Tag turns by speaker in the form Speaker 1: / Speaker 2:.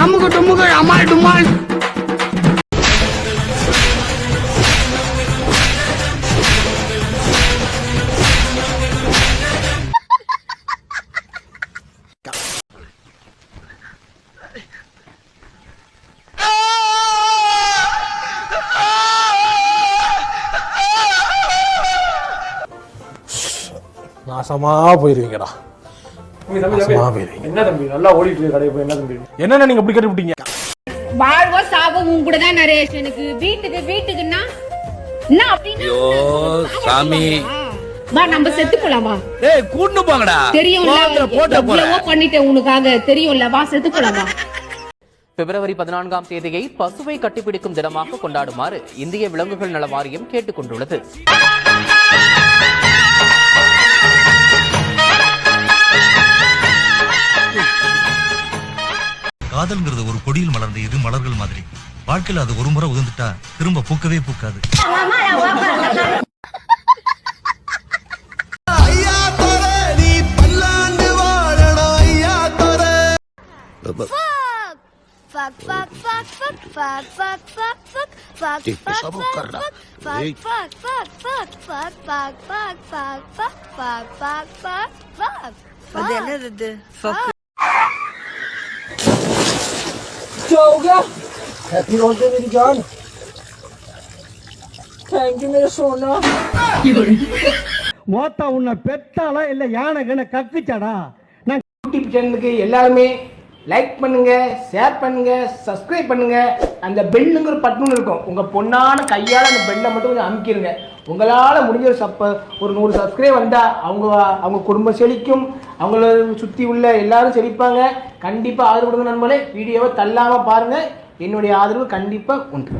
Speaker 1: அமுகு டுமுகு அமால் டுமால்
Speaker 2: நாசமாக போயிருவீங்கடா
Speaker 3: என்ன தம்பி நல்லா ஓடிட்டு இருக்கு கடை போய் என்ன தம்பி?
Speaker 2: என்னென்ன நீங்க இப்படி கட்டுப்பிட்டீங்க
Speaker 4: வாழ்வோ சாவோ உன் கூட தான் நரேஷ் எனக்கு. வீட்டுக்கு வீட்டுக்குன்னா என்ன அப்படின்னு
Speaker 5: சாமி.
Speaker 4: வா நம்ம செத்து போலாம் வா.
Speaker 5: டேய் கூட்டு போங்கடா.
Speaker 4: தெரியும்ல
Speaker 5: போறேன்.
Speaker 4: எவ்வளவோ பண்ணிட்டேன் உனக்காக. தெரியும்ல வா செத்து போலாம் வா.
Speaker 6: பிப்ரவரி பதினான்காம் தேதியை பசுவை கட்டிப்பிடிக்கும் தினமாக கொண்டாடுமாறு இந்திய விலங்குகள் நல வாரியம் கேட்டுக்
Speaker 7: காதல்ங்கிறது ஒரு கொடியில் மலர்ந்த இரு மலர்கள் மாதிரி. வாழ்க்கையில அது ஒரு முறை உதிர்ந்துட்டா திரும்ப பூக்கவே பூக்காது.
Speaker 8: Fuck, fuck, fuck, fuck, fuck.
Speaker 3: Happy birthday मेरी जान थैंक यू मेरे सोना
Speaker 1: மோத்தா உன்னை பெத்தாளா இல்ல யானை கண்ண கக்குச்சாடா நான்
Speaker 9: யூடியூப் சேனலுக்கு எல்லாருமே லைக் பண்ணுங்க ஷேர் பண்ணுங்க சப்ஸ்கிரைப் பண்ணுங்க அந்த பெல்லுங்கிற பட்டன் இருக்கும் உங்க பொண்ணான கையால அந்த பெல்லை மட்டும் கொஞ்சம் அமுக்கிடுங்க உங்களால முடிஞ்ச ஒரு சப்ப ஒரு நூறு சப்ஸ்கிரைப் வந்தா அவங்க அவங்க குடும்பம் செழிக்கும் அவங்கள சுத்தி உள்ள எல்லாரும் செழிப்பாங்க கண்டிப்பா ஆதரவு கொடுங்க நண்பர்களே. வீடியோவை தள்ளாமல் பாருங்க. என்னுடைய ஆதரவு கண்டிப்பா உண்டு.